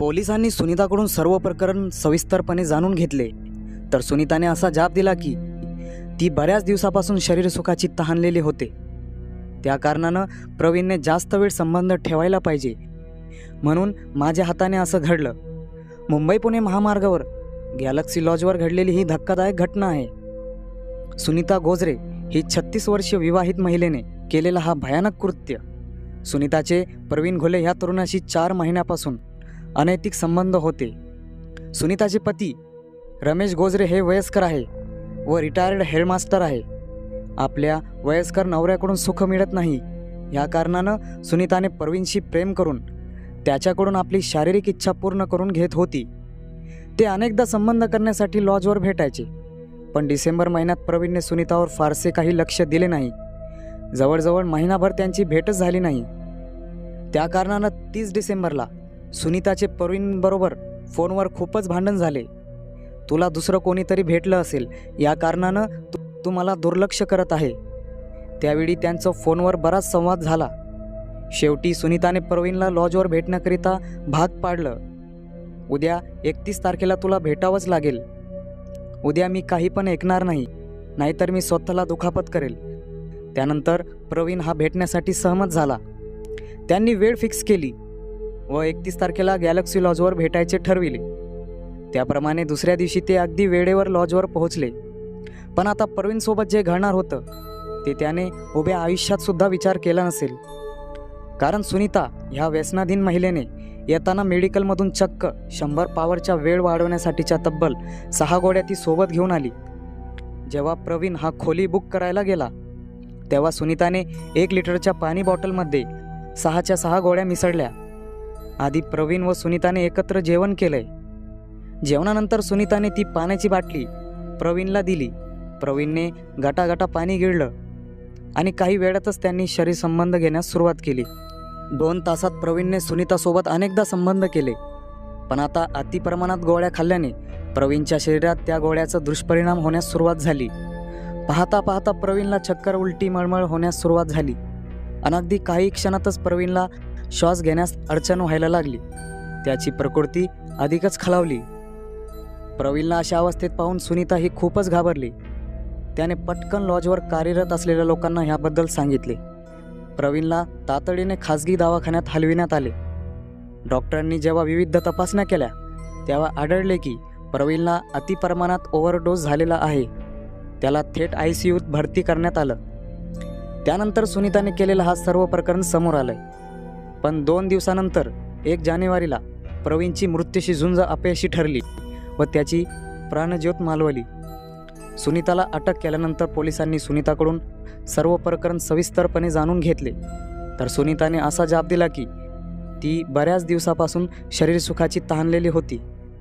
पोलिसांनी सुनीताकडून सर्व प्रकरण सविस्तरपणे जाणून घेतले. तर सुनीताने असा जाब दिला की ती बऱ्याच दिवसापासून शरीरसुखाची तहानलेली होते. त्या कारणानं प्रवीणने जास्त वेळ संबंध ठेवायला पाहिजे. म्हणून माझ्या हाताने असं घडलं. मुंबई पुणे महामार्गावर गॅलक्सी लॉजवर घडलेली ही धक्कादायक घटना आहे. सुनीता गोजरे ही छत्तीस वर्षीय विवाहित महिलेने केलेला हा भयानक कृत्य. सुनीताचे प्रवीण घोले ह्या तरुणाशी चार महिन्यापासून अनैतिक संबंध होते. सुनीताचे पती रमेश गोजरे हे वयस्कर आहे व रिटायर्ड हेडमास्टर आहे. आपल्या वयस्कर नवऱ्याकडून सुख मिळत नाही. या कारणानं सुनीताने प्रवीणशी प्रेम करून त्याच्याकडून आपली शारीरिक इच्छा पूर्ण करून घेत होती. ते अनेकदा संबंध करण्यासाठी लॉजवर भेटायचे. पण डिसेंबर महिन्यात प्रवीणने सुनीतावर फारसे काही लक्ष दिले नाही. जवळजवळ महिनाभर त्यांची भेटच झाली नाही. त्या कारणानं तीस डिसेंबरला सुनीताचे प्रवीणबरोबर फोनवर खूपच भांडण झाले. तुला दुसरं कोणीतरी भेटलं असेल या कारणानं तू तू मला दुर्लक्ष करत आहे. त्यावेळी त्यांचं फोनवर बराच संवाद झाला. शेवटी सुनीताने प्रवीणला लॉजवर भेटण्याकरिता भाग पाडलं. उद्या एकतीस तारखेला तुला भेटावंच लागेल. उद्या मी काही पण ऐकणार नाही नाहीतर मी स्वतःला दुखापत करेल. त्यानंतर प्रवीण हा भेटण्यासाठी सहमत झाला. त्यांनी वेळ फिक्स केली. व एकतीस तारखेला गॅलक्सी लॉजवर भेटायचे ठरविले. त्याप्रमाणे दुसऱ्या दिवशी ते अगदी वेळेवर लॉजवर पोहोचले. पण आता प्रवीणसोबत जे घडणार होतं ते त्याने उभ्या आयुष्यातसुद्धा विचार केला नसेल. कारण सुनीता ह्या व्यसनाधीन महिलेने येताना मेडिकलमधून चक्क शंभर पावरच्या वेळ वाढवण्यासाठीच्या तब्बल सहा गोड्या ती सोबत घेऊन आली. जेव्हा प्रवीण हा खोली बुक करायला गेला तेव्हा सुनीताने एक लिटरच्या पाणी बॉटलमध्ये सहाच्या सहा गोळ्या मिसळल्या. आधी प्रवीण व सुनीताने एकत्र जेवण केलंय. जेवणानंतर सुनीताने ती पाण्याची बाटली प्रवीणला दिली. प्रवीणने गटागटा पाणी गिळलं आणि काही वेळातच त्यांनी शरीर संबंध घेण्यास सुरुवात केली. दोन तासात प्रवीणने सुनीतासोबत अनेकदा संबंध केले. पण आता अतिप्रमाणात गोळ्या खाल्ल्याने प्रवीणच्या शरीरात त्या गोळ्याचा दुष्परिणाम होण्यास सुरुवात झाली. पाहता पाहता प्रवीणला चक्कर उलटी मळमळ होण्यास सुरुवात झाली. आणि अगदी काही क्षणातच प्रवीणला श्वास घेण्यास अडचण व्हायला लागली. त्याची प्रकृती अधिकच खालावली. प्रवीणला अशा अवस्थेत पाहून सुनीता ही खूपच घाबरली. त्याने पटकन लॉजवर कार्यरत असलेल्या लोकांना ह्याबद्दल सांगितले. प्रवीणला तातडीने खाजगी दवाखान्यात हलविण्यात आले. डॉक्टरांनी जेव्हा विविध तपासण्या केल्या तेव्हा आढळले की प्रवीणला अतिप्रमाणात ओव्हरडोस झालेला आहे. त्याला थेट आय सी यूत भरती करण्यात आलं. त्यानंतर सुनीताने केलेलं हा सर्व प्रकरण समोर आलं पण दोन दिवसानंतर एक जानेवारीला प्रवीणची मृत्यूशी झुंज अपयशी ठरली व त्याची प्राणज्योत मालवली. सुनीताला अटक केल्यानंतर पोलिसांनी सुनीताकडून सर्व प्रकरण सविस्तरपणे जाणून घेतले. तर सुनीताने असा जाब दिला की ती बऱ्याच दिवसापासून शरीरसुखाची तहानलेली होती.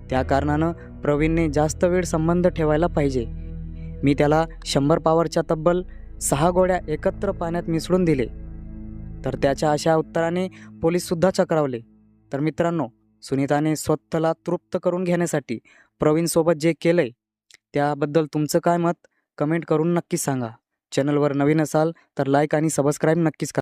त्या कारणानं प्रवीणने जास्त वेळ संबंध ठेवायला पाहिजे. मी त्याला शंभर पावरच्या तब्बल सहा गोळ्या एकत्र पाण्यात मिसळून दिले. तर त्याच्या अशा उत्तराने पोलीससुद्धा चक्रावले. तर मित्रांनो सुनीताने स्वतःला तृप्त करून घेण्यासाठी प्रवीणसोबत जे केलं आहे त्याबद्दल तुमचं काय मत? कमेंट करून नक्कीच सांगा. चॅनलवर नवीन असाल तर लाईक आणि सबस्क्राईब नक्कीच करा.